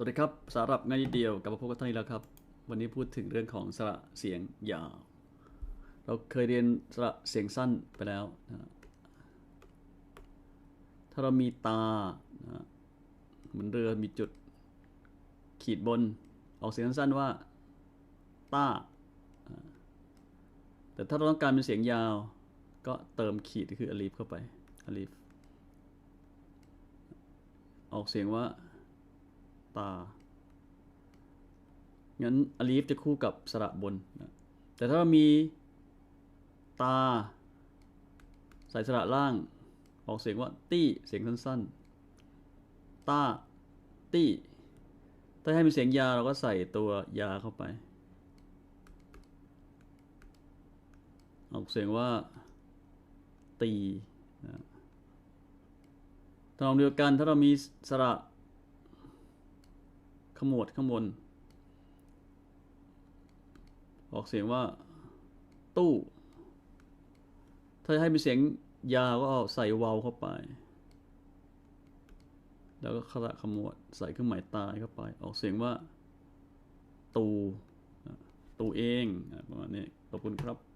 สวัสดีครับสำหรับง่ายนิดเดียวกลับมาพบกับท่านอีกแล้วครับ วันนี้พูดถึงเรื่องของสระเสียงยาว เราเคยเรียนสระเสียงสั้นไปแล้วนะถ้าเรามีตานะฮะเหมือนเรือมีจุดขีดบน ออกเสียงสั้นว่าต้าแต่ถ้าเราต้องการเป็นเสียงยาว ก็เติมขีดคืออลีฟเข้าไปอลีฟออกเสียงว่า ตา งั้นอลีฟจะคู่กับสระบนนะแต่ถ้าเรามีตา ใส่สระล่าง ออกเสียงว่า ตี้ เสียงสั้นๆ ตา ตี้ ถ้าให้มีเสียงยาเราก็ใส่ตัวยาเข้าไป ออกเสียงว่า ตีนะทำนองเดียวกันถ้าเรามีสระ ขมวดข้างบน ออกเสียงว่า ตู้ ถ้าจะให้มีเสียงยาวก็เอาใส่วาวเข้าไป แล้วก็ขระขมวดใส่เครื่องหมายตายเข้าไป ออกเสียงว่า ตู ตูเองประมาณนี้ขอบคุณครับ